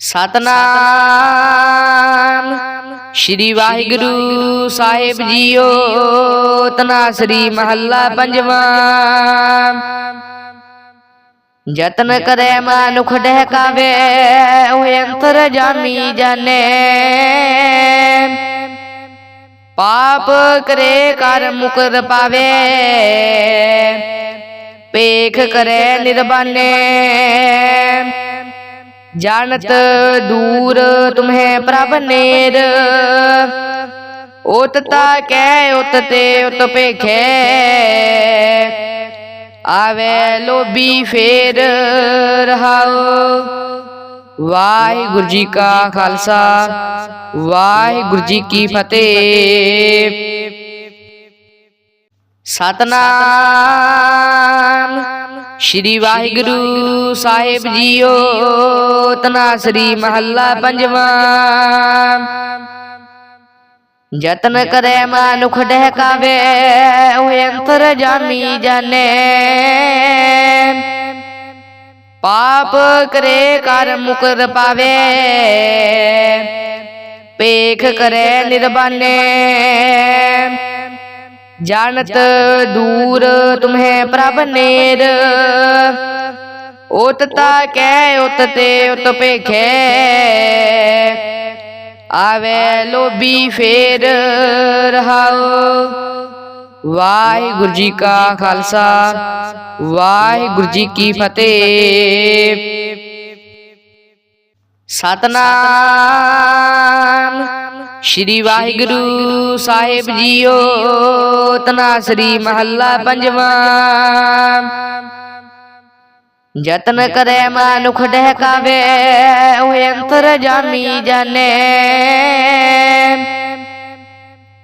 ਸਤਨਾਮ। ਸ਼੍ਰੀ ਵਾਹਿਗੁਰੂ ਸਾਹਿਬ ਜੀਓ ਤਨਾਸਰੀ ਮਹੱਲਾ ਪੰਜਵਾਂ। ਜਤਨ ਕਰੇ ਮਨੁਖ ਡਹਿਕਾਵੇ ਉਹ ਅੰਤਰ ਜਾਮੀ ਜਾਣੇ ਪਾਪ ਕਰੇ, ਕਰ ਮੁਕਰ ਪਾਵੇ। ਪੇਖ ਕਰੇ ਨਿਰਬਾਨੇ। ਜਾਣਤ ਦੂਰ ਤੁਮਹਿ ਪ੍ਰਭ ਨੇਰ। ਉਤ ਤਾ ਕਹਿ ਉਤ ਤੇ ਉਤ ਪੇਖੇ ਆਵੇ ਲੋਭੀ ਫੇਰ ਰਹਾਉ ਵਾਹਿਗੁਰੂ ਜੀ ਕਾ ਖਾਲਸਾ। ਵਾਹਿਗੁਰੂ ਜੀ ਕੀ ਫਤਿਹ। ਸਤਨਾਮ। ਸ਼੍ਰੀ ਵਾਹਿਗੁਰੂ ਸਾਹਿਬ ਜੀਓ ਤਨਾਸਰੀ ਮਹੱਲਾ ਪੰਜਵਾਂ। ਜਤਨ ਕਰੇ ਮਨੁਖ ਡਹਿਕਾਵੇ ਉਹ ਅੰਤਰ ਜਾਮੀ ਜਾਣੇ ਪਾਪ ਕਰੇ ਕਰ ਮੁਕਰ ਪਾਵੇ। ਪੇਖ ਕਰੇ ਨਿਰਬਾਨੇ। ਜਾਣਤ ਦੂਰ ਤੁਮਹਿ ਪ੍ਰਭ ਨੇਰ। ਉਤ ਤਾ ਕਹਿ ਉਤ ਤੇ ਉਤ ਪੇਖੇ ਆਵੇ ਲੋਭੀ ਫੇਰ ਰਹਾਉ ਵਾਹਿਗੁਰੂ ਜੀ ਕਾ ਖਾਲਸਾ। ਵਾਹਿਗੁਰੂ ਜੀ ਕੀ ਫਤਿਹ। ਸਤਨਾਮ। ਸ਼੍ਰੀ ਵਾਹਿਗੁਰੂ ਸਾਹਿਬ ਜੀਓ ਤਨਾਸਰੀ ਮਹੱਲਾ ਪੰਜਵਾਂ। ਜਤਨ ਕਰੇ ਮਨੁਖ ਡਹਿਕਾਵੇ, ਉਹ ਅੰਤਰ ਜਾਮੀ ਜਾਣੇ।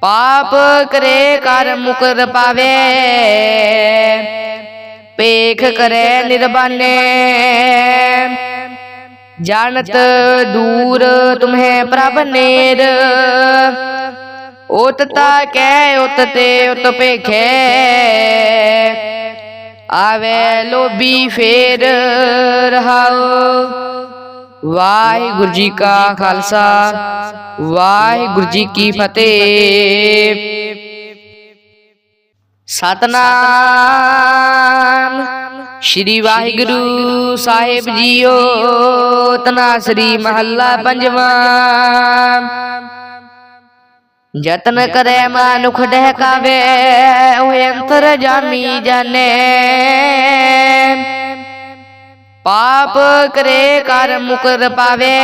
ਪਾਪ ਕਰੇ, ਕਰ ਮੁਕਰ ਪਾਵੇ। ਪੇਖ ਕਰੇ ਨਿਰਬਾਨੇ। ਜਾਣਤ ਦੂਰ ਤੁਮਹਿ ਪ੍ਰਭ ਨੇਰ। ਉਤ ਤਾ ਕਹਿ ਉਤ ਤੇ ਉਤ ਪੇਖੇ ਆਵੇ ਲੋਭੀ ਫੇਰ ਰਹਾਉ ਵਾਹਿਗੁਰੂ ਜੀ ਕਾ ਖਾਲਸਾ। ਵਾਹਿਗੁਰੂ ਜੀ ਕੀ ਫਤਿਹ। ਸਤਨਾਮ। ਸ਼੍ਰੀ ਵਾਹਿਗੁਰੂ ਸਾਹਿਬ ਜੀਓ ਤਨਾਸਰੀ ਮਹੱਲਾ ਪੰਜਵਾਂ। ਜਤਨ ਕਰੇ ਮਨੁਖ ਡਹਿਕਾਵੇ, ਉਹ ਅੰਤਰ ਜਾਮੀ ਜਾਣੇ। ਪਾਪ ਕਰੇ ਕਰ ਮੁਕਰ ਪਾਵੇ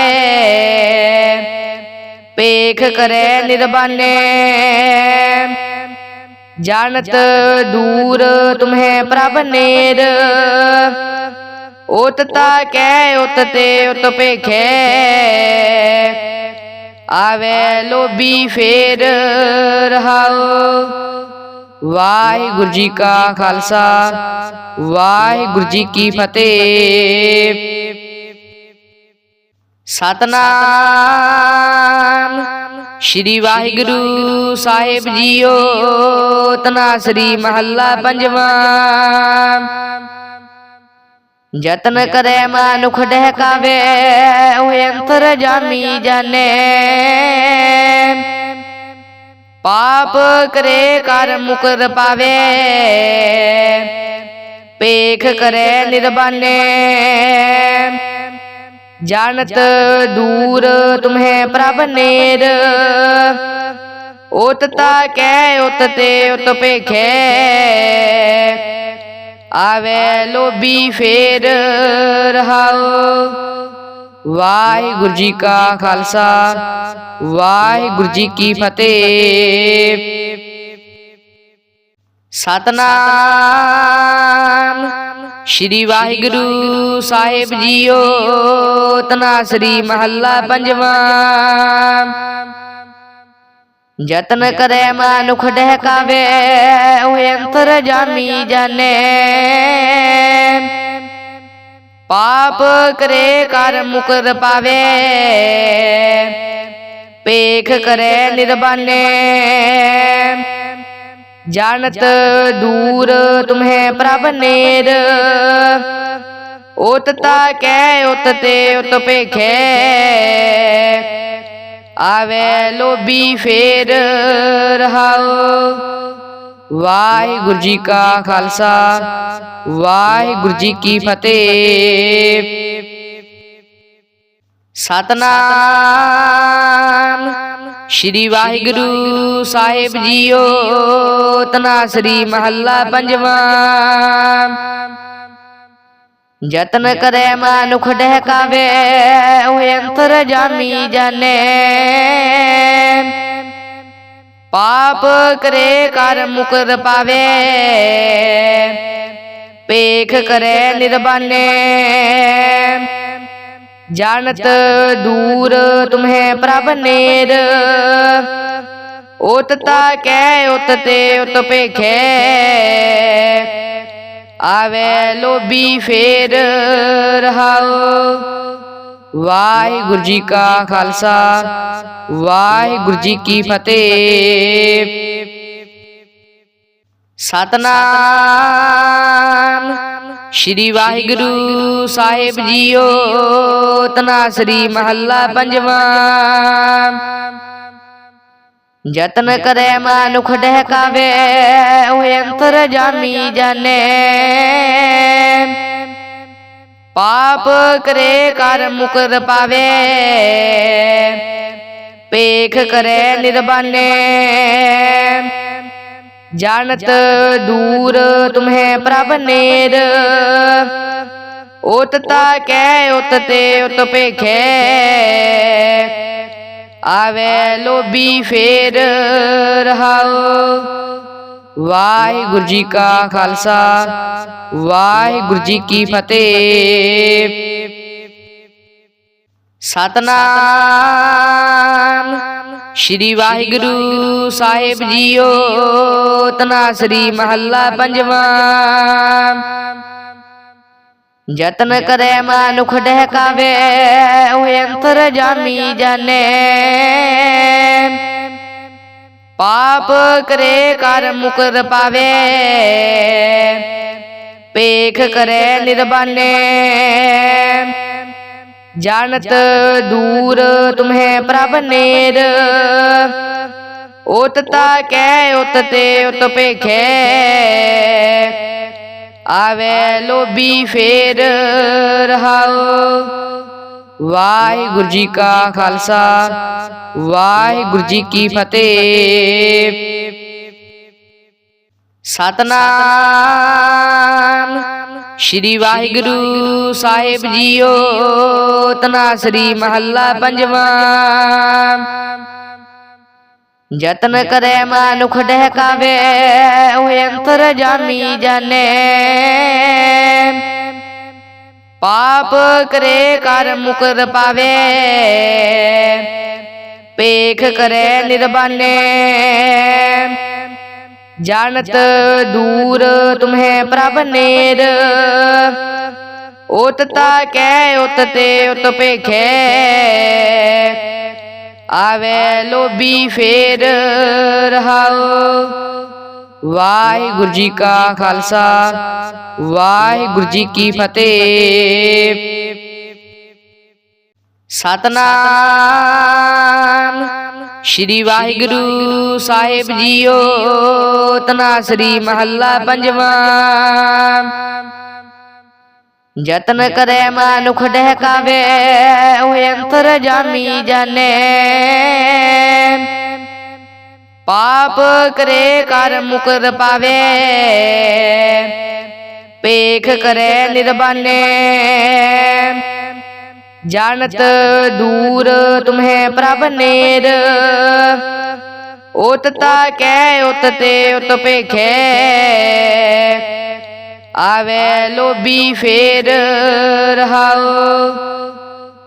ਪੇਖ ਕਰੇ ਨਿਰਬਾਨੇ। ਜਾਣਤ ਦੂਰ ਤੁਮਹਿ ਪ੍ਰਭ ਨੇਰ। ਉਤ ਤਾ ਕਹਿ ਉਤ ਤੇ ਉਤ ਪੇਖੇ ਆਵੇ ਲੋਭੀ ਫੇਰ ਰਹਾਉ। ਵਾਹਿਗੁਰੂ ਜੀ ਕਾ ਖਾਲਸਾ। ਵਾਹਿਗੁਰੂ ਜੀ ਕੀ ਫਤਿਹ। ਸਤਨਾਮ। ਸ਼੍ਰੀ ਵਾਹਿਗੁਰੂ ਸਾਹਿਬ ਜੀਓ। ਤਨਾਸਰੀ ਮਹੱਲਾ ਪੰਜਵਾਂ। ਯਤਨ ਕਰੇ ਮਨੁਖ ਡਹਿਕਾਵੇ, ਉਹ ਅੰਤਰ ਜਾਮੀ ਜਾਣੇ ਪਾਪ ਕਰੇ ਕਰ ਮੁਕਰ ਪਾਵੇ ਪੇਖ ਕਰੇ ਨਿਰਬਾਨੇ। ਜਾਣਤ ਦੂਰ ਤੁਮਹਿ ਪ੍ਰਭ ਨੇਰ ਉਤ ਤਾ ਕਹਿ ਉਤ ਤੇ ਉਤ ਪੇਖੇ ਆਵੇ ਲੋਭੀ ਫੇਰ ਰਹਾਉ ਵਾਹਿਗੁਰੂ ਜੀ ਕਾ ਖਾਲਸਾ। ਵਾਹਿਗੁਰੂ ਜੀ ਕੀ ਫਤਿਹ। ਸਤਨਾਮ। ਸ਼੍ਰੀ ਵਾਹਿਗੁਰੂ ਸਾਹਿਬ ਜੀਓ। ਤਨਾਸਰੀ ਮਹੱਲਾ ਪੰਜਵਾਂ। ਜਤਨ ਕਰੇ ਮਨੁਖ ਡਹਿਕਾਵੇ ਉਹ ਅੰਤਰ ਜਾਮੀ ਜਾਣੇ ਪਾਪ ਕਰੇ ਕਰ ਮੁਕਰ ਪਾਵੇ। ਪੇਖ ਕਰੇ ਨਿਰਬਾਨੇ। ਜਾਣਤ ਦੂਰ ਤੁਮਹਿ ਪ੍ਰਭ ਨੇਰ। ਉਤ ਤਾ ਕੈ ਉਤ ਤੇ ਉਤ ਭੇਖੈ ਆਵੇ ਲੋਭੀ ਫੇਰ ਰਹਾਉ ਵਾਹਿਗੁਰੂ ਜੀ ਕਾ ਖਾਲਸਾ, ਵਾਹਿਗੁਰੂ ਜੀ ਕੀ ਫਤਿਹ। ਸਤਨਾਮ ਸ਼੍ਰੀ ਵਾਹਿਗੁਰੂ ਸਾਹਿਬ ਜੀਓ ਤਨਾਸਰੀ ਮਹੱਲਾ ਪੰਜਵਾਂ। ਜਤਨ ਕਰੇ ਮਨੁਖ ਡਹਿਕਾਵੇ ਉਹ ਅੰਤਰ ਜਾਮੀ ਜਾਣੇ ਪਾਪ ਕਰੇ, ਕਰ ਮੁਕਰ ਪਾਵੇ। ਪੇਖ ਕਰੇ ਨਿਰਬਾਨੇ। ਜਾਣਤ ਦੂਰ ਤੁਮਹਿ ਪ੍ਰਭ ਨੇਰ। ਉਤ ਤਾ ਕੈ ਉਤ ਤੇ ਉਤ ਭੇਖੈ ਆਵੇ ਲੋਭੀ ਫੇਰ ਰਹਾਉ ਵਾਹਿਗੁਰੂ ਜੀ ਕਾ ਖਾਲਸਾ, ਵਾਹਿਗੁਰੂ ਜੀ ਕੀ ਫਤਿਹ। ਸਤਨਾਮ ਸ਼੍ਰੀ ਵਾਹਿਗੁਰੂ ਸਾਹਿਬ ਜੀਓ ਤਨਾਸਰੀ ਮਹੱਲਾ ਪੰਜਵਾਂ। ਜਤਨ ਕਰੇ ਮਨੁਖ ਡਹਿਕਾਵੇ ਉਹ ਅੰਤਰ ਜਾਮੀ ਜਾਣੇ ਪਾਪ ਕਰੇ ਕਰ ਮੁਕਰ ਪਾਵੇ। ਪੇਖ ਕਰੇ ਨਿਰਬਾਨੇ। ਜਾਣਤ ਦੂਰ ਤੁਮਹਿ ਪ੍ਰਭ ਨੇਰ। ਉਤ ਤਾ ਕੈ ਉਤ ਤੇ ਉਤ ਭੇਖੈ ਆਵੇ ਲੋਭੀ ਫੇਰ ਰਹਾਉ ਵਾਹਿਗੁਰੂ ਜੀ ਕਾ ਖਾਲਸਾ, ਵਾਹਿਗੁਰੂ ਜੀ ਕੀ ਫਤਿਹ। ਸਤਨਾਮ ਸ਼੍ਰੀ ਵਾਹਿਗੁਰੂ ਸਾਹਿਬ ਜੀਓ ਤਨਾਸਰੀ ਮਹੱਲਾ ਪੰਜਵਾਂ। ਜਤਨ ਕਰੇ ਮਨੁਖ ਡਹਿਕਾਵੇ ਉਹ ਅੰਤਰ ਜਾਮੀ ਜਾਣੇ। ਪਾਪ ਕਰੇ ਕਰ ਮੁਕਰ ਪਾਵੇ। ਪੇਖ ਕਰੇ ਨਿਰਬਾਨੇ। ਜਾਣਤ ਦੂਰ ਤੁਮਹਿ ਪ੍ਰਭ ਨੇਰ। ਉਤ ਤਾ ਕੈ ਉਤ ਤੇ ਉਤ ਭੇਖੈ ਆਵੇ ਲੋਭੀ ਫੇਰ ਰਹਾਉ ਵਾਹਿਗੁਰੂ ਜੀ ਕਾ ਖਾਲਸਾ, ਵਾਹਿਗੁਰੂ ਜੀ ਕੀ ਫਤਿਹ। ਸਤਨਾਮ ਸ਼੍ਰੀ ਵਾਹਿਗੁਰੂ ਸਾਹਿਬ ਜੀਓ ਤਨਾਸਰੀ ਮਹੱਲਾ ਪੰਜਵਾਂ। ਯਤਨ ਕਰੇ ਮਨੁਖ ਡਹਿਕਾਵੇ, ਉਹ ਅੰਤਰ ਜਾਮੀ ਜਾਣੇ ਪਾਪ ਕਰੇ ਕਰ ਮੁਕਰ ਪਾਵੇ। ਪੇਖ ਕਰੈ ਨਿਰਬਾਨੇ। ਜਾਣਤ ਦੂਰ ਤੁਮਹਿ ਪ੍ਰਭ ਨੇਰ। ਉਤ ਤਾ ਕੈ ਉਤ ਤੇ ਉਤ ਭੇਖੈ। ਆਵੇ ਲੋਭੀ ਫੇਰ ਰਹਾਉ ਵਾਹਿਗੁਰੂ ਜੀ ਕਾ ਖਾਲਸਾ, ਵਾਹਿਗੁਰੂ ਜੀ ਕੀ ਫਤਿਹ। ਸਤਨਾਮ ਸ਼੍ਰੀ ਵਾਹਿਗੁਰੂ ਸਾਹਿਬ ਜੀਓ ਤਨਾਸਰੀ ਮਹੱਲਾ ਪੰਜਵਾਂ। ਜਤਨ ਕਰੇ ਮਨੁਖ ਡਹਿਕਾਵੇ ਉਹ ਅੰਤਰ ਜਾਮੀ ਜਾਣੇ। ਪਾਪ ਕਰੇ ਕਰ ਮੁਕਰ ਪਾਵੇ। ਪੇਖ ਕਰੇ ਨਿਰਬਾਨੇ। ਜਾਣਤ ਦੂਰ ਤੁਮਹਿ ਪ੍ਰਭ ਨੇਰ। ਉਤ ਤਾ ਕੈ ਉਤ ਤੇ ਉਤ ਭੇਖੈ। ਆਵੇ ਲੋਬੀ ਫੇਰ ਰਹਾਉ।